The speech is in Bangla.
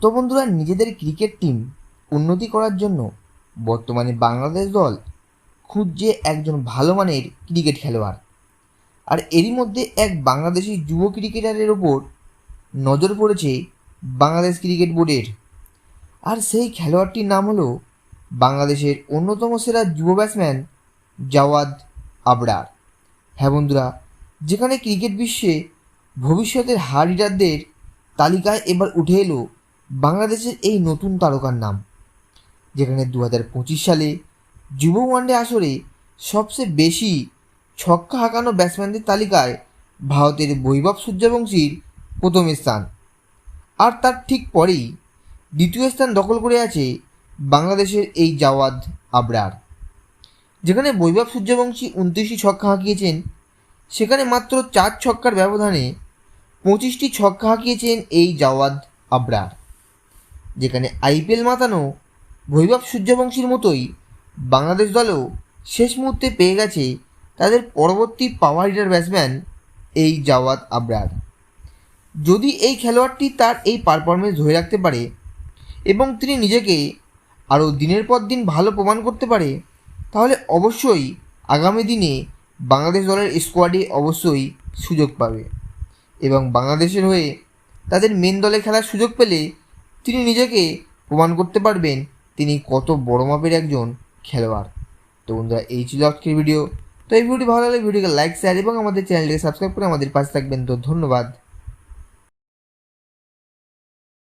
তো বন্ধুরা, নিজেদের ক্রিকেট টিম উন্নতি করার জন্য বর্তমানে বাংলাদেশ দল খুঁজছে একজন ভালো মানের ক্রিকেট খেলোয়াড়। আর এরই মধ্যে এক বাংলাদেশি যুব ক্রিকেটারের ওপর নজর পড়েছে বাংলাদেশ ক্রিকেট বোর্ডের। আর সেই খেলোয়াড়টির নাম হলো বাংলাদেশের অন্যতম সেরা যুব ব্যাটসম্যান জাওয়াদ আবরার। হ্যাঁ বন্ধুরা, যেখানে ক্রিকেট বিশ্বে ভবিষ্যতের হার হিটারদের তালিকায় এবার উঠে এলো বাংলাদেশের এই নতুন তারকার নাম, যেখানে দু হাজার পঁচিশ সালে যুব ওয়ানডে আসরে সবচেয়ে বেশি ছক্কা হাঁকানো ব্যাটসম্যানদের তালিকায় ভারতের বৈভব সূর্যবংশীর প্রথম স্থান। আর তার ঠিক পরেই দ্বিতীয় স্থান দখল করে আছে বাংলাদেশের এই জাওয়াদ আবরার, যেখানে বৈভব সূর্যবংশী উনত্রিশটি ছক্কা হাঁকিয়েছেন। সেখানে মাত্র চার ছক্কার ব্যবধানে পঁচিশটি ছক্কা হাঁকিয়েছেন এই জাওয়াদ আবরার। যেখানে আইপিএল মাতানো বৈভব সূর্যবংশীর মতোই বাংলাদেশ দলও শেষ মুহূর্তে পেয়ে গেছে তাদের পরবর্তী পাওয়ার হিটার ব্যাটসম্যান এই জাওয়াত আবরার। যদি এই খেলোয়াড়টি তার এই পারফরমেন্স ধরে রাখতে পারে এবং তিনি নিজেকে আরও দিনের পর দিন ভালো প্রমাণ করতে পারে, তাহলে অবশ্যই আগামী দিনে বাংলাদেশ দলের স্কোয়াডে অবশ্যই সুযোগ পাবে এবং বাংলাদেশের হয়ে তাদের মেন দলে খেলার সুযোগ পেলে তিনি নিজেকে প্রমাণ করতে পারবেন তিনি কত বড় মাপের একজন খেলোয়াড়। তো বন্ধুরা, এই ছিল আজকের ভিডিও তো এই ভিডিওটি ভালো লাগলে ভিডিওকে লাইক শেয়ার এবং আমাদের চ্যানেলটিকে সাবস্ক্রাইব করে আমাদের পাশে থাকবেন। তো ধন্যবাদ।